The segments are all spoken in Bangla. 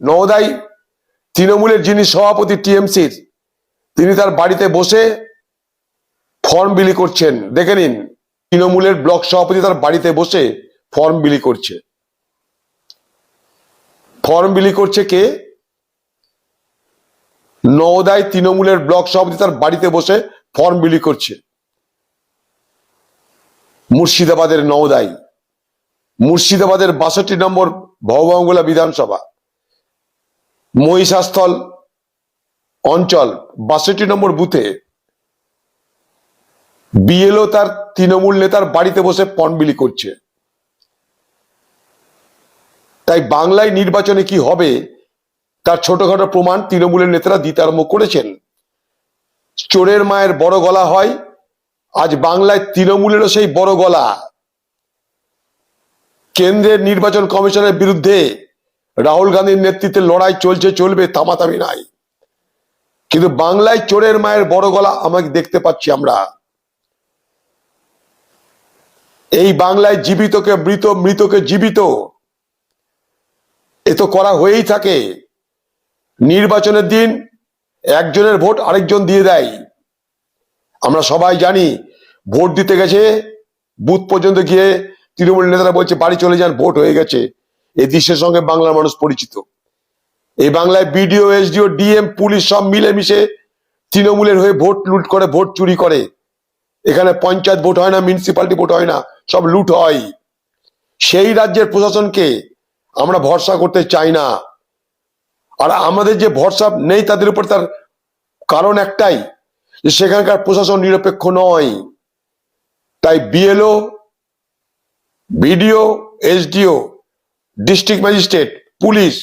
নওদাই তৃণমূলের যিনি সভাপতি টিএমসির, তিনি তার বাড়িতে বসে ফর্ম বিলি করছেন। দেখে নিন, তৃণমূলের ব্লক সভাপতি তার বাড়িতে বসে ফর্ম বিলি করছে। ফর্ম বিলি করছে কে? নওদায় তৃণমূলের ব্লক সভাপতি তার বাড়িতে বসে ফর্ম বিলি করছে। মুর্শিদাবাদের নওদায় মুর্শিদাবাদের বাষট্টি নম্বর ভববাঙ্গুলা বিধানসভা। মহিষাস্থল অঞ্চল বাষট্টি নম্বর বুথে বিএলও তার তৃণমূল নেতার বাড়িতে বসে ফর্ম বিলি করছে। তাই বাংলায় নির্বাচনে কি হবে, তার ছোটখাটো প্রমাণ তৃণমূলের নেতারা দিতে আরম্ভ করেছেন। চোরের মায়ের বড় গলা হয়, আজ বাংলায় তৃণমূলেরও সেই বড় গলা। কেন্দ্রের নির্বাচন কমিশনের বিরুদ্ধে রাহুল গান্ধীর নেতৃত্বে লড়াই চলছে, চলবে, তামাতামি নাই। কিন্তু বাংলায় চোরের মায়ের বড় গলা আমাকে দেখতে পাচ্ছি আমরা। এই বাংলায় জীবিতকে মৃত, মৃতকে জীবিত, এ তো করা হয়েই থাকে। নির্বাচনের দিন একজনের ভোট আরেকজন দিয়ে দেয়। আমরা সবাই জানি, ভোট দিতে গেছে, বুথ পর্যন্ত গিয়ে তৃণমূল নেতারা বলছে, বাড়ি চলে যান, ভোট হয়ে গেছে। এই দৃশ্যের সঙ্গে বাংলার মানুষ পরিচিত। এই বাংলায় বিডিও, এসডিও, ডিএম, পুলিশ সব মিলেমিশে তৃণমূলের হয়ে ভোট লুট করে, ভোট চুরি করে। এখানে পঞ্চায়েত ভোট হয় না মিউনিসিপালিটি ভোট হয় না, সব লুট হয়। সেই রাজ্যের প্রশাসনকে আমরা ভরসা করতে চাই না। আর আমাদের যে ভরসা নেই তাদের উপর তার কারণ একটাই, যে সেখানকার প্রশাসন নিরপেক্ষ নয়। তাই BLO, BDO, SDO district magistrate police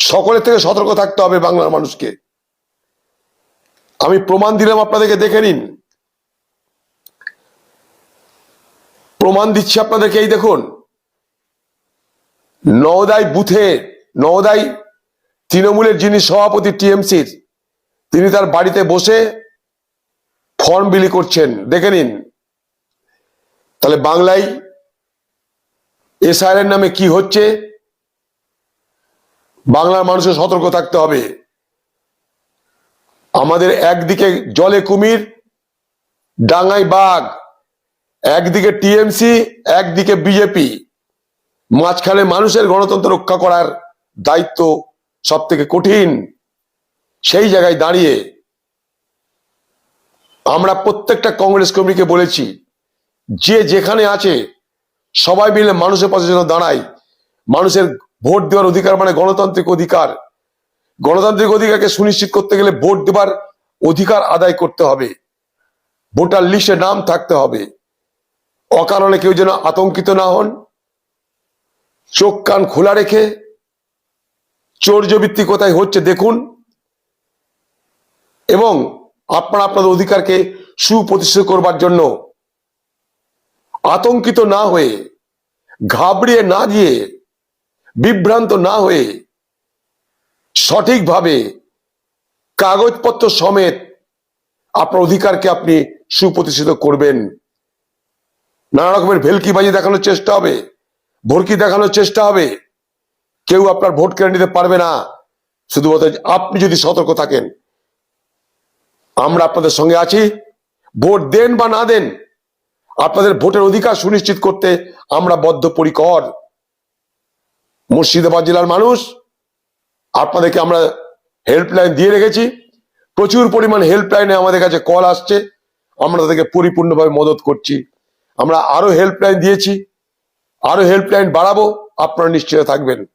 সকলের থেকে সতর্ক থাকতে হবে বাংলার মানুষকে। আমি প্রমাণ দিলাম, আপনাদেরকে দেখে নিন। প্রমাণ দিচ্ছি আপনাদেরকে, এই দেখুন। নওদাই বুথে, নওদাই তৃণমূলের যিনি সভাপতি টিএমসির, তিনি তার বাড়িতে বসে ফর্ম বিলি করছেন। দেখে নিন। তাহলে বাংলায় এসআইআর নামে কি হচ্ছে? বাংলার মানুষের সতর্ক থাকতে হবে। আমাদের একদিকে জলে কুমির ডাঙ্গাই বাঘ, একদিকে টিএমসি, একদিকে বিজেপি। মাঝখানে মানুষের গণতন্ত্র রক্ষা করার দায়িত্ব সব থেকে কঠিন। সেই জায়গায় দাঁড়িয়ে আমরা প্রত্যেকটা কংগ্রেস কর্মীকে বলেছি, যে যেখানে আছে সবাই মিলে মানুষের পাশে যেন দাঁড়ায় মানুষের ভোট দেওয়ার অধিকার মানে গণতান্ত্রিক অধিকার। গণতান্ত্রিক অধিকারকে সুনিশ্চিত করতে গেলে ভোট দেবার অধিকার আদায় করতে হবে। ভোটার লিস্টে নাম থাকতে হবে। অকারণে কেউ যেন আতঙ্কিত না হন। চোখ কান খোলা রেখে চৌর্যবৃত্তি কোথায় হচ্ছে দেখুন। এবং আপনারা আপনাদের অধিকারকে সুপ্রতিষ্ঠিত করবার জন্য আতঙ্কিত না হয়ে, ঘাবড়িয়ে না গিয়ে, বিভ্রান্ত না হয়ে, সঠিকভাবে কাগজপত্র সমেত আপনার অধিকারকে আপনি সুপ্রতিষ্ঠিত করবেন। নানা রকমের ভেলকিবাজি দেখানোর চেষ্টা হবে, ভর্কি দেখানোর চেষ্টা হবে। কেউ আপনার ভোট কেড়ে নিতে পারবে না। শুধুমাত্র আপনি যদি সতর্ক থাকেন। আমরা আপনাদের সঙ্গে আছি। ভোট দেন বা না দেন আপনাদের ভোটের অধিকার সুনিশ্চিত করতে আমরা বদ্ধপরিকর। মুর্শিদাবাদ জেলার মানুষ, আপনাদেরকে আমরা হেল্পলাইন দিয়ে রেখেছি। প্রচুর পরিমাণ হেল্পলাইনে আমাদের কাছে কল আসছে। আমরা তাদেরকে পরিপূর্ণভাবে মদত করছি। আমরা আরও হেল্পলাইন দিয়েছি। আরও হেল্পলাইন বাড়াবো। আপনারা নিশ্চয় থাকবেন।